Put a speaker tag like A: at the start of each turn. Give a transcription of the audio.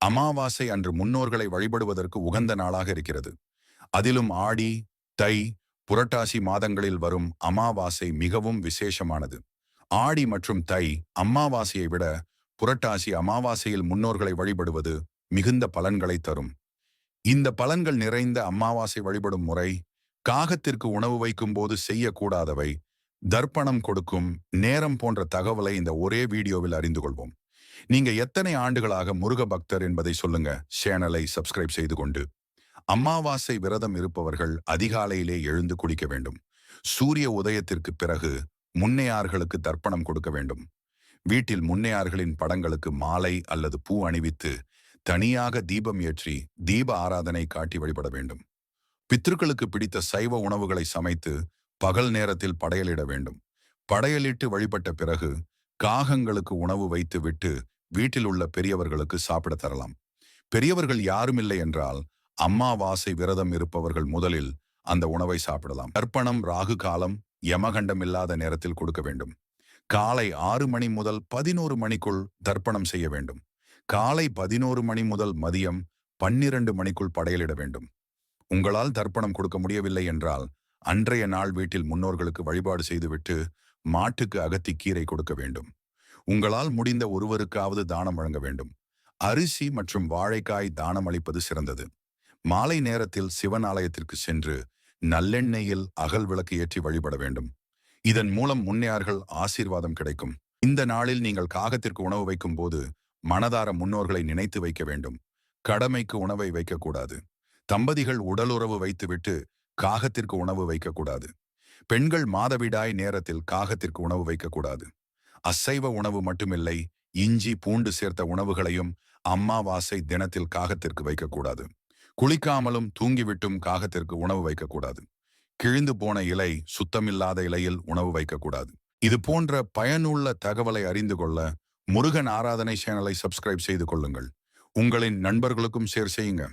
A: அமாவாசை அன்று முன்னோர்களை வழிபடுவதற்கு உகந்த நாளாக இருக்கிறது. அதிலும் ஆடி தை புரட்டாசி மாதங்களில் வரும் அமாவாசை மிகவும் விசேஷமானது. ஆடி மற்றும் தை அமாவாசையை விட புரட்டாசி அமாவாசையில் முன்னோர்களை வழிபடுவது மிகுந்த பலன்களை தரும். இந்த பலன்கள் நிறைந்த அமாவாசை வழிபடும் முறை காகத்திற்கு உணவு வைக்கும் போது செய்யக்கூடாதவை தர்ப்பணம் கொடுக்கும் நேரம் போன்ற தகவலை இந்த ஒரே வீடியோவில் அறிந்து கொள்வோம். நீங்க எத்தனை ஆண்டுகளாக முருக பக்தர் என்பதை சொல்லுங்க. சேனலை சப்ஸ்கிரைப் செய்து கொண்டு. அமாவாசை விரதம் இருப்பவர்கள் அதிகாலையிலே எழுந்து குளிக்க வேண்டும். சூரிய உதயத்திற்கு பிறகு முன்னையார்களுக்கு தர்ப்பணம் கொடுக்க வேண்டும். வீட்டில் முன்னையார்களின் படங்களுக்கு மாலை அல்லது பூ அணிவித்து தனியாக தீபம் ஏற்றி தீப ஆராதனை காட்டி வழிபட வேண்டும். பித்ருக்களுக்கு பிடித்த சைவ உணவுகளை சமைத்து பகல் நேரத்தில் படையலிட வேண்டும். படையலிட்டு வழிபட்ட பிறகு காகங்களுக்கு உணவு வைத்து விட்டு வீட்டில் உள்ள பெரியவர்களுக்கு சாப்பிட தரலாம். பெரியவர்கள் யாரும் இல்லை என்றால் அம்மாவாசை விரதம் இருப்பவர்கள் முதலில் அந்த உணவை சாப்பிடலாம். தர்ப்பணம் ராகு காலம் யமகண்டம் இல்லாத நேரத்தில் கொடுக்க வேண்டும். காலை ஆறு மணி முதல் பதினோரு மணிக்குள் தர்ப்பணம் செய்ய வேண்டும். காலை பதினோரு மணி முதல் மதியம் பன்னிரண்டு மணிக்குள் படையலிட வேண்டும். உங்களால் தர்ப்பணம் கொடுக்க முடியவில்லை என்றால் அன்றைய நாள் வீட்டில் முன்னோர்களுக்கு வழிபாடு செய்துவிட்டு மாட்டுக்கு அகத்தி கீரை கொடுக்க வேண்டும். உங்களால் முடிந்த ஒருவருக்காவது தானம் வழங்க வேண்டும். அரிசி மற்றும் வாழைக்காய் தானம் அளிப்பது சிறந்தது. மாலை நேரத்தில் சிவன் ஆலயத்திற்கு சென்று நல்லெண்ணெயில் அகல் விளக்கு ஏற்றி வழிபட வேண்டும். இதன் மூலம் முன்னையார்கள் ஆசீர்வாதம் கிடைக்கும். இந்த நாளில் நீங்கள் காகத்திற்கு உணவு வைக்கும் போது மனதார முன்னோர்களை நினைத்து வைக்க வேண்டும். கடமைக்கு உணவை வைக்கக்கூடாது. தம்பதிகள் உடலுறவு வைத்துவிட்டு காகத்திற்கு உணவு வைக்கக்கூடாது. பெண்கள் மாதவிடாய் நேரத்தில் காகத்திற்கு உணவு வைக்கக்கூடாது. அசைவ உணவு மட்டுமில்லை இஞ்சி பூண்டு சேர்த்த உணவுகளையும் அம்மாவாசை தினத்தில் காகத்திற்கு வைக்கக்கூடாது. குளிக்காமலும் தூங்கிவிட்டும் காகத்திற்கு உணவு வைக்கக்கூடாது. கிழிந்து போன இலை சுத்தமில்லாத இலையில் உணவு வைக்கக்கூடாது. இது போன்ற பயனுள்ள தகவலை அறிந்து கொள்ள முருகன் ஆராதனை சேனலை சப்ஸ்கிரைப் செய்து கொள்ளுங்கள். உங்களின் நண்பர்களுக்கும் ஷேர் செய்யுங்க.